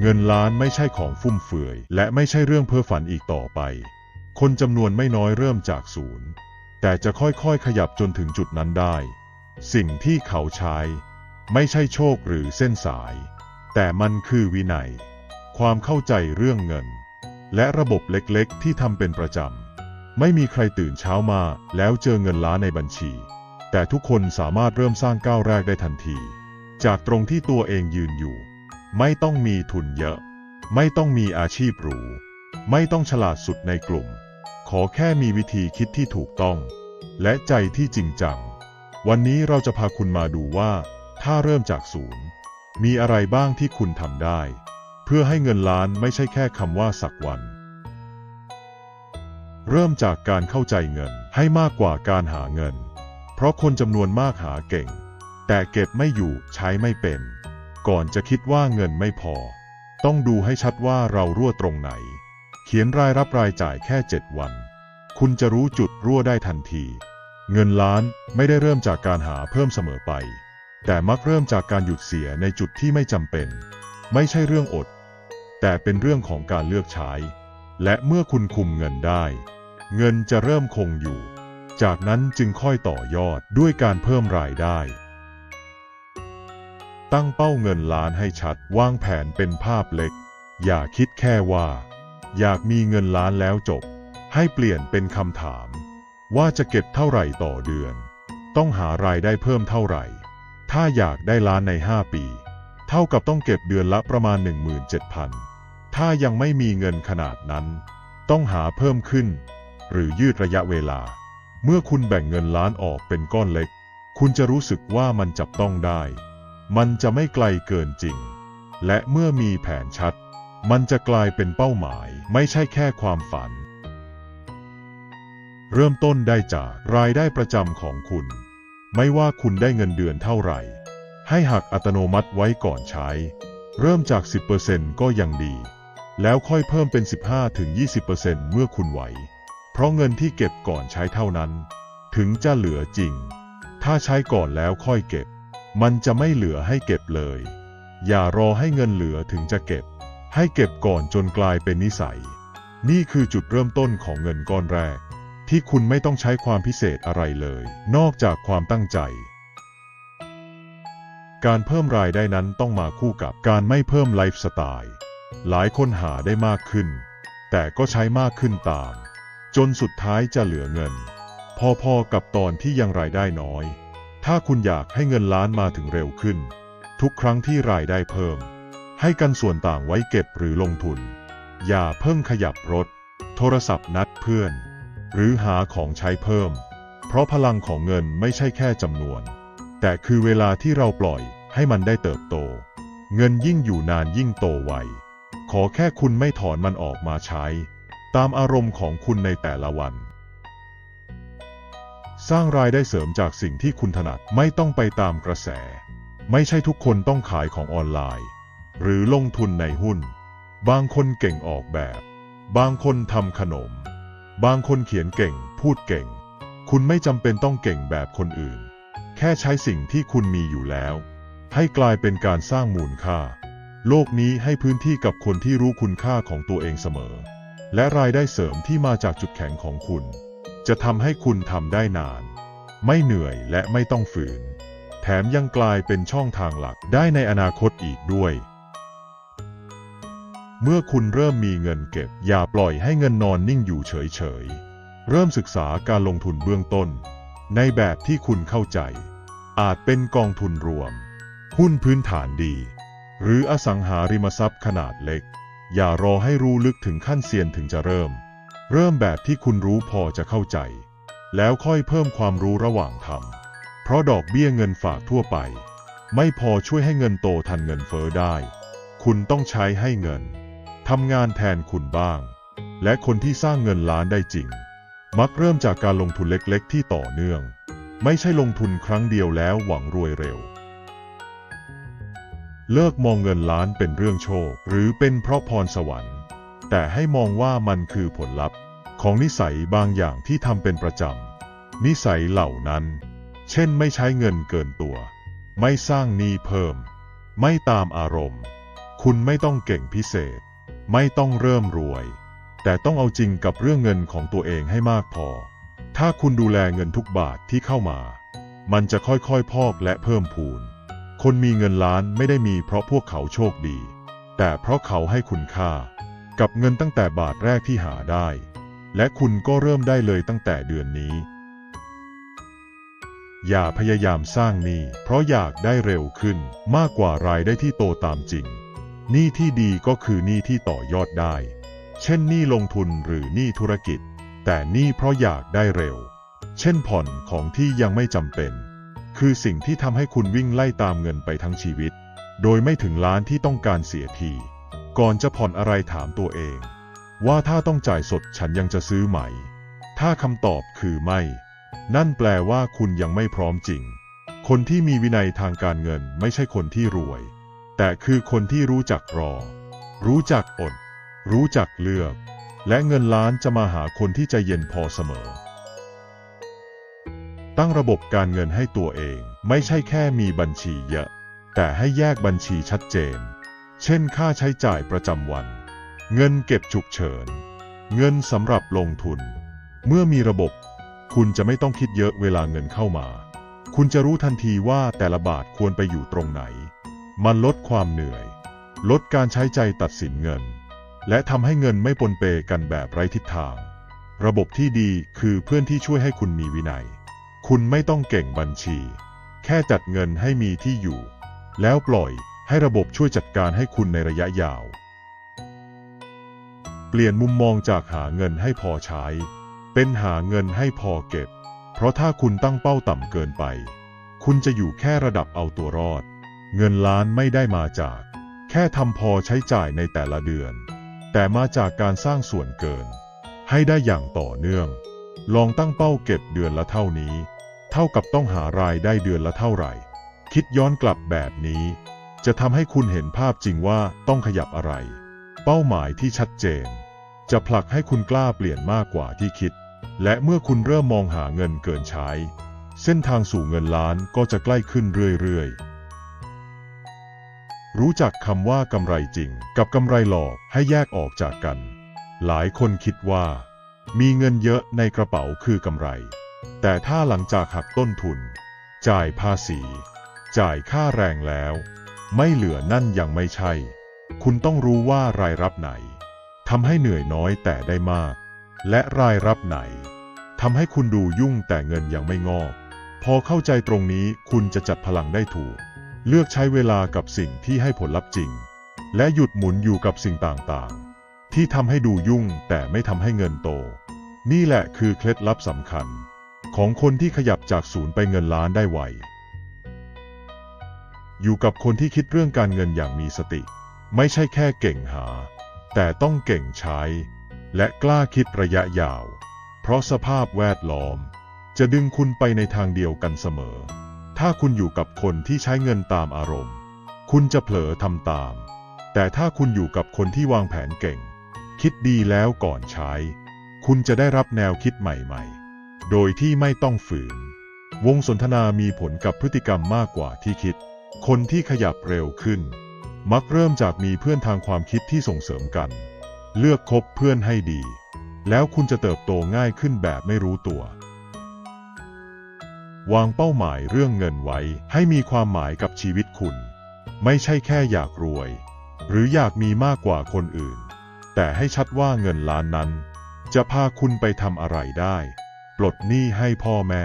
เงินล้านไม่ใช่ของฟุ่มเฟือย และไม่ใช่เรื่องเพ้อฝันอีกต่อไป คนจำนวนไม่น้อยเริ่มจากศูนย์ แต่จะค่อยๆ ขยับจนถึงจุดนั้นได้ สิ่งที่เขาใช้ ไม่ใช่โชคหรือเส้นสาย แต่มันคือวินัย ความเข้าใจเรื่องเงิน และระบบเล็กๆ ที่ทำเป็นประจำ ไม่มีใครตื่นเช้ามาแล้วเจอเงินล้านในบัญชี แต่ทุกคนสามารถเริ่มสร้างก้าวแรกได้ทันที จากตรงที่ตัวเองยืนอยู่ ไม่ต้องมีทุนเยอะ ไม่ต้องมีอาชีพหรู ไม่ต้องฉลาดสุดในกลุ่ม ขอแค่มีวิธีคิดที่ถูกต้อง และใจที่จริงจัง วันนี้เราจะพาคุณมาดูว่า ถ้าเริ่มจากศูนย์ มีอะไรบ้างที่คุณทำได้ เพื่อให้เงินล้านไม่ใช่แค่คำว่าสักวัน เริ่มจากการเข้าใจเงินให้มากกว่าการหาเงิน เพราะคนจำนวนมากหาเก่ง แต่เก็บไม่อยู่ใช้ไม่เป็น ก่อนจะคิดว่าเงินไม่พอ ต้องดูให้ชัดว่าเรารั่วตรงไหน เขียนรายรับรายจ่ายแค่ 7 วัน คุณจะรู้จุดรั่วได้ทันที เงินล้านไม่ได้เริ่มจากการหาเพิ่มเสมอไป แต่มักเริ่มจากการหยุดเสียในจุดที่ไม่จำเป็น ไม่ใช่เรื่องอด แต่เป็นเรื่องของการเลือกใช้ และเมื่อคุณคุมเงินได้ เงินจะเริ่มคงอยู่ จากนั้นจึงค่อยต่อยอดด้วยการเพิ่มรายได้ ตั้งเป้าเงินล้านให้ชัดวางแผนเป็นภาพเล็ก อย่าคิดแค่ว่า อยากมีเงินล้านแล้วจบ ให้เปลี่ยนเป็นคำถาม ว่าจะเก็บเท่าไหร่ต่อเดือน ต้องหารายได้เพิ่มเท่าไหร่ ถ้าอยากได้ล้านใน 5 ปี เท่ากับต้องเก็บเดือนละประมาณ 17,000 ถ้ายังไม่มีเงินขนาดนั้น ต้องหาเพิ่มขึ้น หรือยืดระยะเวลา เมื่อคุณแบ่งเงินล้านออกเป็นก้อนเล็ก คุณจะรู้สึกว่ามันจับต้องได้ มันจะไม่ไกลเกินจริง และเมื่อมีแผนชัด มันจะกลายเป็นเป้าหมายไม่ใช่แค่ความฝัน เริ่มต้นได้จากรายได้ประจำของคุณ ไม่ว่าคุณได้เงินเดือนเท่าไหร่ ให้หักอัตโนมัติไว้ก่อนใช้ เริ่มจาก 10%ก็ยังดี แล้วค่อยเพิ่มเป็น 15-20%เมื่อคุณไหว เพราะเงินที่เก็บก่อนใช้เท่านั้น ถึงจะเหลือจริง ถ้าใช้ก่อนแล้วค่อยเก็บ มันจะไม่เหลือให้เก็บเลย อย่ารอให้เงินเหลือถึงจะเก็บ ให้เก็บก่อนจนกลายเป็นนิสัย นี่คือจุดเริ่มต้นของเงินก้อนแรก ที่คุณไม่ต้องใช้ความพิเศษอะไรเลย นอกจากความตั้งใจ การเพิ่มรายได้นั้นต้องมาคู่กับการไม่เพิ่มไลฟ์สไตล์หลายคนหาได้มากขึ้น แต่ก็ใช้มากขึ้นตาม จนสุดท้ายจะเหลือเงิน พอๆกับตอนที่ยังรายได้น้อย ถ้าคุณอยากให้เงินล้านมาถึงเร็วขึ้น ทุกครั้งที่รายได้เพิ่ม ให้กันส่วนต่างไว้เก็บหรือลงทุน อย่าเพิ่งขยับรถ โทรศัพท์นัดเพื่อน หรือหาของใช้เพิ่ม เพราะพลังของเงินไม่ใช่แค่จำนวน แต่คือเวลาที่เราปล่อยให้มันได้เติบโต เงินยิ่งอยู่นานยิ่งโตไวขอแค่คุณไม่ถอนมันออกมาใช้ ตามอารมณ์ของคุณในแต่ละวัน สร้างรายได้เสริมจากสิ่งที่คุณถนัดไม่ต้องไปตามกระแส ไม่ใช่ทุกคนต้องขายของออนไลน์ หรือลงทุนในหุ้น บางคนเก่งออกแบบ บางคนทำขนม บางคนเขียนเก่ง พูดเก่ง คุณไม่จำเป็นต้องเก่งแบบคนอื่น แค่ใช้สิ่งที่คุณมีอยู่แล้ว ให้กลายเป็นการสร้างมูลค่า โลกนี้ให้พื้นที่กับคนที่รู้คุณค่าของตัวเองเสมอ และรายได้เสริมที่มาจากจุดแข็งของคุณ จะทำให้คุณทำได้นาน ไม่เหนื่อยและไม่ต้องฝืน แถมยังกลายเป็นช่องทางหลักได้ในอนาคตอีกด้วย เมื่อคุณเริ่มมีเงินเก็บ อย่าปล่อยให้เงินนอนนิ่งอยู่เฉยๆ เริ่มศึกษาการลงทุนเบื้องต้น ในแบบที่คุณเข้าใจ อาจเป็นกองทุนรวม หุ้นพื้นฐานดี หรืออสังหาริมทรัพย์ขนาดเล็ก อย่ารอให้รู้ลึกถึงขั้นเซียนถึงจะเริ่ม เริ่มแบบที่คุณรู้พอจะเข้าใจ แล้วค่อยเพิ่มความรู้ระหว่างทำเพราะดอกเบี้ยเงินฝากทั่วไป ไม่พอช่วยให้เงินโตทันเงินเฟ้อได้ คุณต้องใช้ให้เงินทำงานแทนคุณบ้าง และคนที่สร้างเงินล้านได้จริง มักเริ่มจากการลงทุนเล็กๆ ที่ต่อเนื่อง ไม่ใช่ลงทุนครั้งเดียวแล้วหวังรวยเร็ว เลิกมองเงินล้านเป็นเรื่องโชค หรือเป็นเพราะพรสวรรค์ แต่ให้มองว่ามันคือผลลัพธ์ของนิสัยบางอย่างที่ทำเป็นประจำ นิสัยเหล่านั้น เช่นไม่ใช้เงินเกินตัว ไม่สร้างหนี้เพิ่ม ไม่ตามอารมณ์ คุณไม่ต้องเก่งพิเศษ ไม่ต้องเริ่มรวย แต่ต้องเอาจริงกับเรื่องเงินของตัวเองให้มากพอ ถ้าคุณดูแลเงินทุกบาทที่เข้ามา มันจะค่อยๆ พอกและเพิ่มพูน คนมีเงินล้านไม่ได้มีเพราะพวกเขาโชคดี แต่เพราะเขาให้คุณค่า กับเงินตั้งแต่บาทแรกที่หาได้ และคุณก็เริ่มได้เลยตั้งแต่เดือนนี้ อย่าพยายามสร้างหนี้เพราะอยากได้เร็วขึ้นมากกว่ารายได้ที่โตตามจริงหนี้ที่ดีก็คือหนี้ที่ต่อยอดได้ เช่นหนี้ลงทุนหรือหนี้ธุรกิจ แต่หนี้เพราะอยากได้เร็ว เช่นผ่อนของที่ยังไม่จำเป็น คือสิ่งที่ทำให้คุณวิ่งไล่ตามเงินไปทั้งชีวิต โดยไม่ถึงล้านที่ต้องการเสียที ก่อนจะผ่อนอะไรถามตัวเอง ว่าถ้าต้องจ่ายสดฉันยังจะซื้อไหม ถ้าคำตอบคือไม่ นั่นแปลว่าคุณยังไม่พร้อมจริง คนที่มีวินัยทางการเงินไม่ใช่คนที่รวย แต่คือคนที่รู้จักรอ รู้จักอด รู้จักเลือก และเงินล้านจะมาหาคนที่ใจเย็นพอเสมอ ตั้งระบบการเงินให้ตัวเองไม่ใช่แค่มีบัญชีเยอะ แต่ให้แยกบัญชีชัดเจน เช่นค่าใช้จ่ายประจำวัน เงินเก็บฉุกเฉิน เงินสำหรับลงทุน เมื่อมีระบบ คุณจะไม่ต้องคิดเยอะเวลาเงินเข้ามา คุณจะรู้ทันทีว่าแต่ละบาทควรไปอยู่ตรงไหน มันลดความเหนื่อย ลดการใช้ใจตัดสินเงิน และทำให้เงินไม่ปนเปกันแบบไร้ทิศทาง ระบบที่ดีคือเพื่อนที่ช่วยให้คุณมีวินัย คุณไม่ต้องเก่งบัญชี แค่จัดเงินให้มีที่อยู่ แล้วปล่อย ให้ระบบช่วยจัดการให้คุณในระยะยาว เปลี่ยนมุมมองจากหาเงินให้พอใช้ เป็นหาเงินให้พอเก็บ เพราะถ้าคุณตั้งเป้าต่ำเกินไป คุณจะอยู่แค่ระดับเอาตัวรอด เงินล้านไม่ได้มาจาก แค่ทำพอใช้จ่ายในแต่ละเดือน แต่มาจากการสร้างส่วนเกิน ให้ได้อย่างต่อเนื่อง ลองตั้งเป้าเก็บเดือนละเท่านี้ เท่ากับต้องหารายได้เดือนละเท่าไหร่ คิดย้อนกลับแบบนี้ จะทำให้คุณเห็นภาพจริงว่าต้องขยับอะไร เป้าหมายที่ชัดเจน จะผลักให้คุณกล้าเปลี่ยนมากกว่าที่คิด และเมื่อคุณเริ่มมองหาเงินเกินใช้ เส้นทางสู่เงินล้านก็จะใกล้ขึ้นเรื่อยๆรู้จักคำว่ากำไรจริง กับกำไรหลอกให้แยกออกจากกัน หลายคนคิดว่า มีเงินเยอะในกระเป๋าคือกำไร แต่ถ้าหลังจากหักต้นทุน จ่ายภาษี จ่ายค่าแรงแล้ว ไม่เหลือนั่นยังไม่ใช่ คุณต้องรู้ว่ารายรับไหนทำให้เหนื่อยน้อยแต่ได้มาก และรายรับไหนทำให้คุณดูยุ่งแต่เงินยังไม่งอก พอเข้าใจตรงนี้คุณจะจัดพลังได้ถูก เลือกใช้เวลากับสิ่งที่ให้ผลลัพธ์จริง และหยุดหมุนอยู่กับสิ่งต่างๆ ที่ทำให้ดูยุ่งแต่ไม่ทำให้เงินโต นี่แหละคือเคล็ดลับสำคัญ ของคนที่ขยับจากศูนย์ไปเงินล้านได้ไว อยู่กับคนที่คิดเรื่องการเงินอย่างมีสติ ไม่ใช่แค่เก่งหา แต่ต้องเก่งใช้ และกล้าคิดระยะยาว เพราะสภาพแวดล้อม จะดึงคุณไปในทางเดียวกันเสมอ ถ้าคุณอยู่กับคนที่ใช้เงินตามอารมณ์ คุณจะเผลอทำตาม แต่ถ้าคุณอยู่กับคนที่วางแผนเก่ง คิดดีแล้วก่อนใช้ คุณจะได้รับแนวคิดใหม่ๆ โดยที่ไม่ต้องฝืน วงสนทนามีผลกับพฤติกรรมมากกว่าที่คิด คนที่ขยับเร็วขึ้น มักเริ่มจากมีเพื่อนทางความคิดที่ส่งเสริมกัน เลือกคบเพื่อนให้ดี แล้วคุณจะเติบโตง่ายขึ้นแบบไม่รู้ตัว วางเป้าหมายเรื่องเงินไว้ให้มีความหมายกับชีวิตคุณ ไม่ใช่แค่อยากรวย หรืออยากมีมากกว่าคนอื่น แต่ให้ชัดว่าเงินล้านนั้น จะพาคุณไปทำอะไรได้ ปลดหนี้ให้พ่อแม่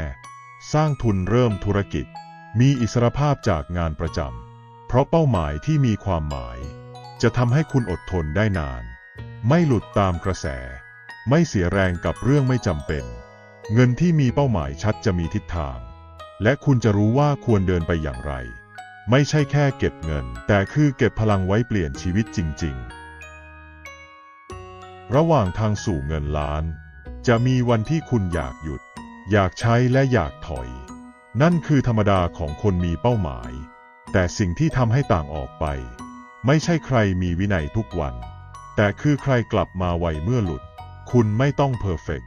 สร้างทุนเริ่มธุรกิจ มีอิสรภาพจากงานประจำ เพราะเป้าหมายที่มีความหมาย จะทำให้คุณอดทนได้นาน ไม่หลุดตามกระแส ไม่เสียแรงกับเรื่องไม่จำเป็น เงินที่มีเป้าหมายชัดจะมีทิศทาง และคุณจะรู้ว่าควรเดินไปอย่างไร ไม่ใช่แค่เก็บเงิน แต่คือเก็บพลังไว้เปลี่ยนชีวิตจริง ๆ ระหว่างทางสู่เงินล้าน จะมีวันที่คุณอยากหยุด อยากใช้และอยากถอย นั่นคือธรรมดาของคนมีเป้าหมาย แต่สิ่งที่ทำให้ต่างออกไป ไม่ใช่ใครมีวินัยทุกวัน แต่คือใครกลับมาไวเมื่อหลุด คุณไม่ต้องเพอร์เฟก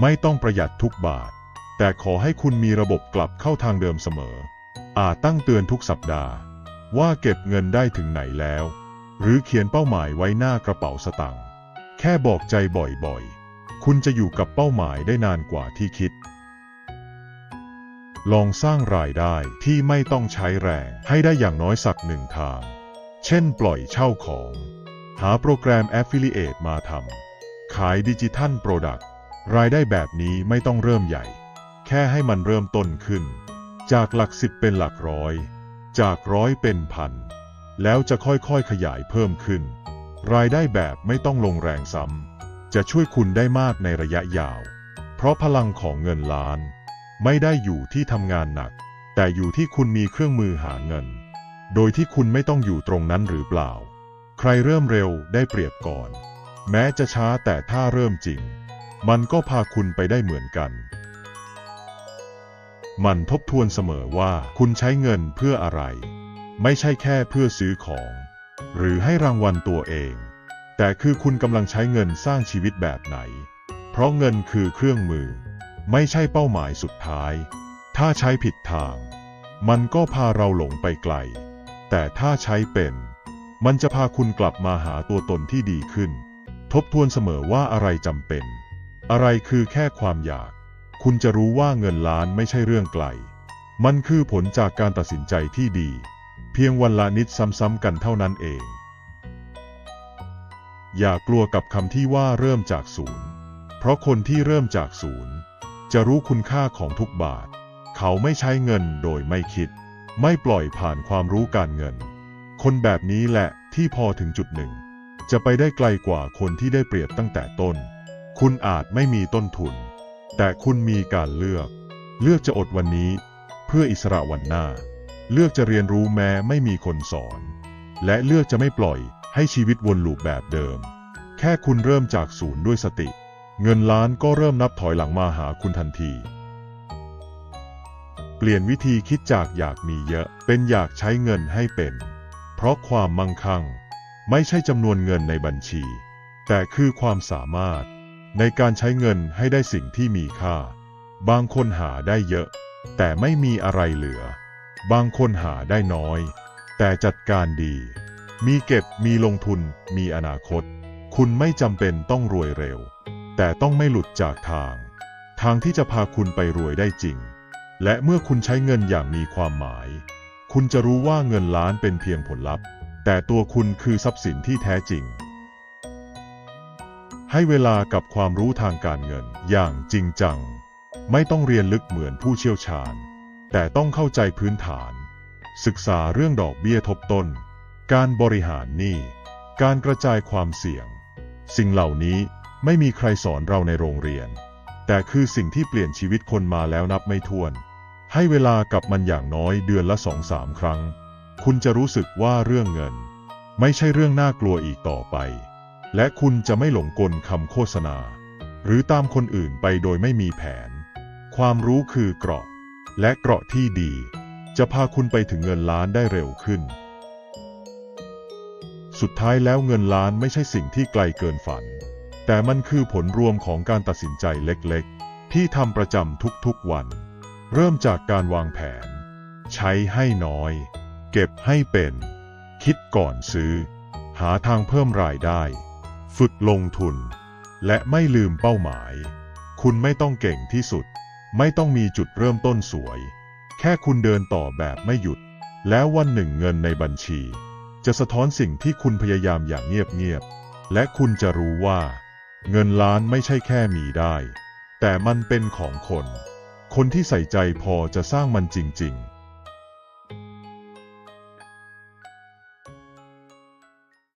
ไม่ต้องประหยัดทุกบาท แต่ขอให้คุณมีระบบกลับเข้าทางเดิมเสมอ อาจตั้งเตือนทุกสัปดาห์ ว่าเก็บเงินได้ถึงไหนแล้ว หรือเขียนเป้าหมายไว้หน้ากระเป๋าสตางค์แค่บอกใจบ่อยๆ คุณจะอยู่กับเป้าหมายได้นานกว่าที่คิด ลองสร้างรายได้ที่ไม่ต้องใช้แรงให้ได้อย่างน้อยสักหนึ่งทาง เช่นปล่อยเช่าของ หาโปรแกรม Affiliate มาทำ ขายดิจิทัลโปรดักต์รายได้แบบนี้ไม่ต้องเริ่มใหญ่ แค่ให้มันเริ่มต้นขึ้น จากหลักสิบเป็นหลักร้อย จากร้อยเป็นพัน แล้วจะค่อยๆขยายเพิ่มขึ้น รายได้แบบไม่ต้องลงแรงซ้ำจะช่วยคุณได้มากในระยะยาว เพราะพลังของเงินล้าน ไม่ได้อยู่ที่ทำงานหนัก แต่อยู่ที่คุณมีเครื่องมือหาเงิน โดยที่คุณไม่ต้องอยู่ตรงนั้นหรือเปล่า ใครเริ่มเร็วได้เปรียบก่อน แม้จะช้าแต่ถ้าเริ่มจริง มันก็พาคุณไปได้เหมือนกัน มันทบทวนเสมอว่าคุณใช้เงินเพื่ออะไร ไม่ใช่แค่เพื่อซื้อของ หรือให้รางวัลตัวเอง แต่คือคุณกำลังใช้เงินสร้างชีวิตแบบไหน เพราะเงินคือเครื่องมือ ไม่ใช่เป้าหมายสุดท้าย ถ้าใช้ผิดทาง มันก็พาเราหลงไปไกล แต่ถ้าใช้เป็น มันจะพาคุณกลับมาหาตัวตนที่ดีขึ้น ทบทวนเสมอว่าอะไรจำเป็น อะไรคือแค่ความอยาก คุณจะรู้ว่าเงินล้านไม่ใช่เรื่องไกล มันคือผลจากการตัดสินใจที่ดี เพียงวันละนิดซ้ำๆกันเท่านั้นเอง อย่ากลัวกับคำที่ว่าเริ่มจากศูนย์ เพราะคนที่เริ่มจากศูนย์ จะรู้คุณค่าของทุกบาท เขาไม่ใช้เงินโดยไม่คิด ไม่ปล่อยผ่านความรู้การเงิน คนแบบนี้แหละที่พอถึงจุดหนึ่ง จะไปได้ไกลกว่าคนที่ได้เปรียบตั้งแต่ต้น คุณอาจไม่มีต้นทุน แต่คุณมีการเลือก เลือกจะอดวันนี้ เพื่ออิสระวันหน้า เลือกจะเรียนรู้แม้ไม่มีคนสอน และเลือกจะไม่ปล่อยให้ชีวิตวนลูปแบบเดิม แค่คุณเริ่มจากศูนย์ด้วยสติ เงินล้านก็เริ่มนับถอยหลังมาหาคุณทันที เปลี่ยนวิธีคิดจากอยากมีเยอะเป็นอยากใช้เงินให้เป็น เพราะความมั่งคั่ง ไม่ใช่จำนวนเงินในบัญชี แต่คือความสามารถ ในการใช้เงินให้ได้สิ่งที่มีค่า บางคนหาได้เยอะ แต่ไม่มีอะไรเหลือ บางคนหาได้น้อย แต่จัดการดี มีเก็บมีลงทุน มีอนาคต คุณไม่จำเป็นต้องรวยเร็ว แต่ต้องไม่หลุดจากทาง ทางที่จะพาคุณไปรวยได้จริง และเมื่อคุณใช้เงินอย่างมีความหมาย คุณจะรู้ว่าเงินล้านเป็นเพียงผลลัพธ์ แต่ตัวคุณคือทรัพย์สินที่แท้จริง ให้เวลากับความรู้ทางการเงินอย่างจริงจัง ไม่ต้องเรียนลึกเหมือนผู้เชี่ยวชาญ แต่ต้องเข้าใจพื้นฐาน ศึกษาเรื่องดอกเบี้ยทบต้น การบริหารหนี้การกระจายความเสี่ยง สิ่งเหล่านี้ ไม่มีใครสอนเราในโรงเรียน แต่คือสิ่งที่เปลี่ยนชีวิตคนมาแล้วนับไม่ถ้วน ให้เวลากับมันอย่างน้อยเดือนละสองสามครั้ง คุณจะรู้สึกว่าเรื่องเงิน ไม่ใช่เรื่องน่ากลัวอีกต่อไป และคุณจะไม่หลงกลคำโฆษณา หรือตามคนอื่นไปโดยไม่มีแผน ความรู้คือเกราะ และเกราะที่ดี จะพาคุณไปถึงเงินล้านได้เร็วขึ้น สุดท้ายแล้วเงินล้านไม่ใช่สิ่งที่ไกลเกินฝัน แต่มันคือผลรวมของการตัดสินใจเล็กๆ ที่ทำประจำทุกๆวัน เริ่มจากการวางแผน ใช้ให้น้อย เก็บให้เป็น คิดก่อนซื้อ หาทางเพิ่มรายได้ ฝึกลงทุน และไม่ลืมเป้าหมาย คุณไม่ต้องเก่งที่สุด ไม่ต้องมีจุดเริ่มต้นสวย แค่คุณเดินต่อแบบไม่หยุด แล้ววันหนึ่งเงินในบัญชี จะสะท้อนสิ่งที่คุณพยายามอย่างเงียบๆและคุณจะรู้ว่า เงินล้านไม่ใช่แค่มีได้ แต่มันเป็นของคน คนที่ใส่ใจพอจะสร้างมันจริง ๆ